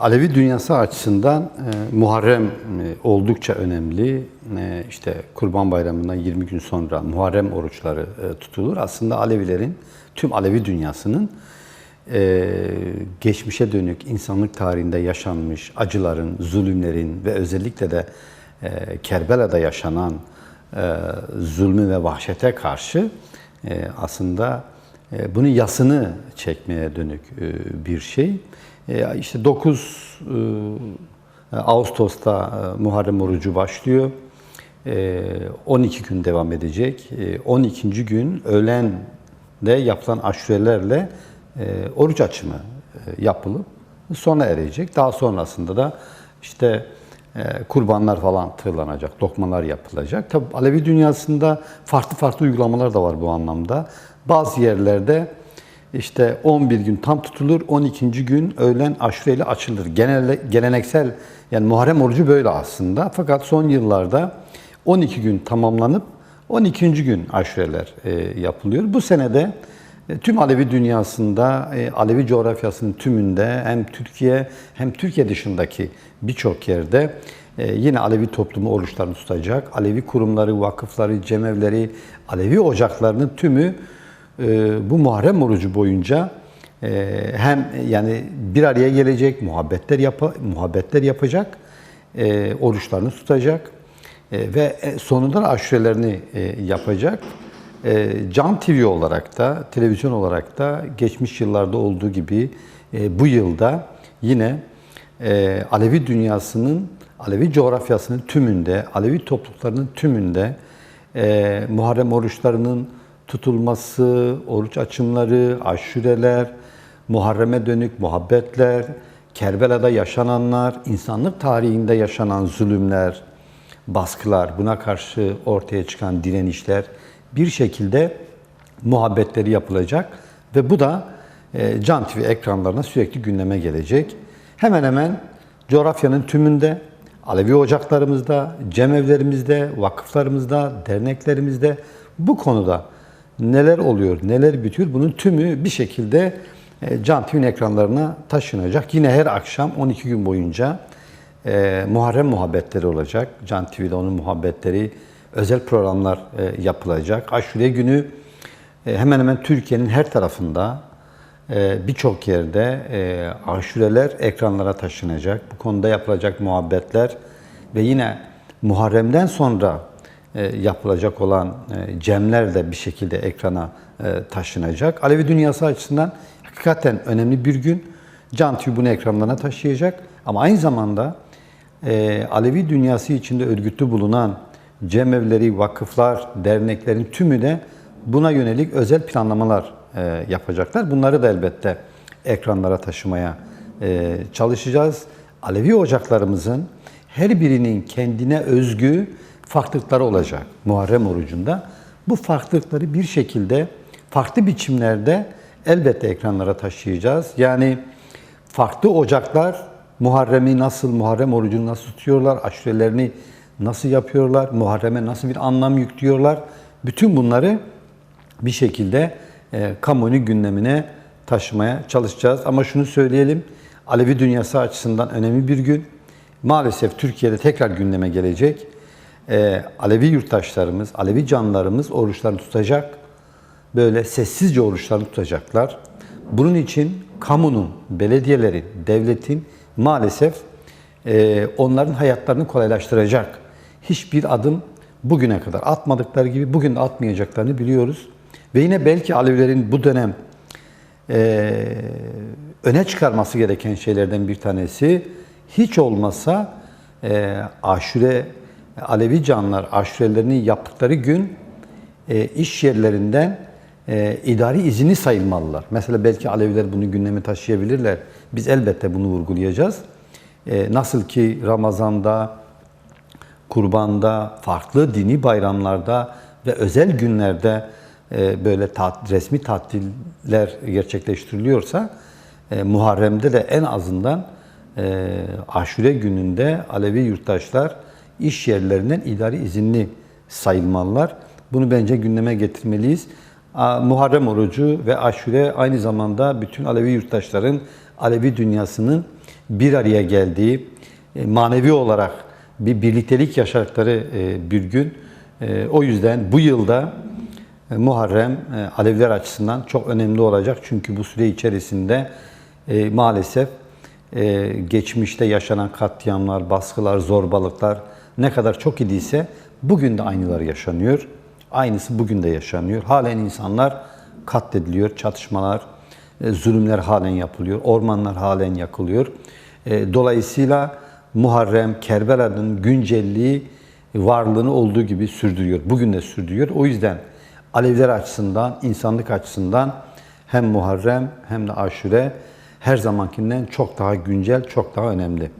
Alevi dünyası açısından e, Muharrem e, oldukça önemli. E, işte Kurban Bayramı'ndan 20 gün sonra Muharrem oruçları e, tutulur. Aslında Alevilerin, tüm Alevi dünyasının e, geçmişe dönük insanlık tarihinde yaşanmış acıların, zulümlerin ve özellikle de e, Kerbela'da yaşanan e, zulmü ve vahşete karşı e, aslında e, bunun yasını çekmeye dönük e, bir şey. E, işte 9 e, Ağustos'ta e, Muharrem orucu başlıyor. E, 12 gün devam edecek. E, 12. gün öğlende yapılan aşurelerle e, oruç açımı e, yapılıp sona erecek. Daha sonrasında da işte e, kurbanlar falan tırlanacak, lokmalar yapılacak. Tabi Alevi dünyasında farklı farklı uygulamalar da var bu anlamda. Bazı yerlerde işte 11 gün tam tutulur, 12. gün öğlen aşureyle açılır. Genel, geleneksel yani Muharrem orucu böyle aslında. Fakat son yıllarda 12 gün tamamlanıp 12. gün aşureler e, yapılıyor. Bu senede e, tüm Alevi dünyasında, e, Alevi coğrafyasının tümünde hem Türkiye hem Türkiye dışındaki birçok yerde e, yine Alevi toplumu oruçlarını tutacak. Alevi kurumları, vakıfları, cemevleri, Alevi ocaklarının tümü bu Muharrem orucu boyunca hem yani bir araya gelecek, muhabbetler yap muhabbetler yapacak, oruçlarını tutacak ve sonunda aşurelerini yapacak. E, Can TV olarak da, televizyon olarak da geçmiş yıllarda olduğu gibi e, bu yılda yine e, Alevi dünyasının, Alevi coğrafyasının tümünde, Alevi topluluklarının tümünde e, Muharrem oruçlarının tutulması, oruç açımları, aşureler, Muharrem'e dönük muhabbetler, Kerbela'da yaşananlar, insanlık tarihinde yaşanan zulümler, baskılar, buna karşı ortaya çıkan direnişler, bir şekilde muhabbetleri yapılacak ve bu da e, Can TV ekranlarına sürekli gündeme gelecek. Hemen hemen coğrafyanın tümünde, Alevi ocaklarımızda, cemevlerimizde, vakıflarımızda, derneklerimizde bu konuda neler oluyor, neler bitiyor bunun tümü bir şekilde e, Can TV'nin ekranlarına taşınacak. Yine her akşam 12 gün boyunca e, Muharrem muhabbetleri olacak. Can TV'de onun muhabbetleri, özel programlar e, yapılacak. Aşure günü e, hemen hemen Türkiye'nin her tarafında e, birçok yerde aşureler ekranlara taşınacak. Bu konuda yapılacak muhabbetler ve yine Muharrem'den sonra yapılacak olan cemler de bir şekilde ekrana taşınacak. Alevi dünyası açısından hakikaten önemli bir gün. Can bunu ekranlarına taşıyacak. Ama aynı zamanda Alevi dünyası içinde örgütlü bulunan cemevleri, vakıflar, derneklerin tümü de buna yönelik özel planlamalar e, yapacaklar. Bunları da elbette ekranlara taşımaya e, çalışacağız. Alevi ocaklarımızın her birinin kendine özgü farklılıkları olacak Muharrem orucunda. Bu farklılıkları bir şekilde farklı biçimlerde elbette ekranlara taşıyacağız. Yani farklı ocaklar Muharrem'i nasıl, Muharrem orucunu nasıl tutuyorlar, aşurelerini nasıl yapıyorlar, Muharrem'e nasıl bir anlam yüklüyorlar. Bütün bunları bir şekilde e, kamuoyu gündemine taşımaya çalışacağız. Ama şunu söyleyelim, Alevi dünyası açısından önemli bir gün. Maalesef Türkiye'de tekrar gündeme gelecek. E, Alevi yurttaşlarımız, Alevi canlarımız oruçlarını tutacak. Böyle sessizce oruçlarını tutacaklar. Bunun için kamunun, belediyelerin, devletin maalesef e, onların hayatlarını kolaylaştıracak hiçbir adım bugüne kadar atmadıkları gibi bugün de atmayacaklarını biliyoruz. Ve yine belki Alevilerin bu dönem e, öne çıkarması gereken şeylerden bir tanesi hiç olmasa e, aşure Alevi canlar aşurelerini yaptıkları gün e, iş yerlerinden e, idari izini sayılmalılar. Mesela belki Aleviler bunu gündeme taşıyabilirler. Biz elbette bunu vurgulayacağız. E, nasıl ki Ramazan'da, kurbanda, farklı dini bayramlarda ve özel günlerde e, böyle tat, resmi tatiller gerçekleştiriliyorsa e, Muharrem'de de en azından e, aşure gününde Alevi yurttaşlar iş yerlerinden idari izinli sayılmalılar. Bunu bence gündeme getirmeliyiz. Muharrem orucu ve aşure aynı zamanda bütün Alevi yurttaşların Alevi dünyasının bir araya geldiği, e, manevi olarak bir birliktelik yaşadıkları e, bir gün. E, O yüzden bu yılda Muharrem Aleviler açısından çok önemli olacak. Çünkü bu süre içerisinde maalesef geçmişte yaşanan katliamlar, baskılar, zorbalıklar ne kadar çok idiyse bugün de aynıları yaşanıyor. Aynısı bugün de yaşanıyor. Halen insanlar katlediliyor, çatışmalar, e, zulümler halen yapılıyor, ormanlar halen yakılıyor. E, Dolayısıyla Muharrem, Kerbela'nın güncelliği varlığını olduğu gibi sürdürüyor. Bugün de sürdürüyor. O yüzden Aleviler açısından, insanlık açısından hem Muharrem hem de Aşure her zamankinden çok daha güncel, çok daha önemli.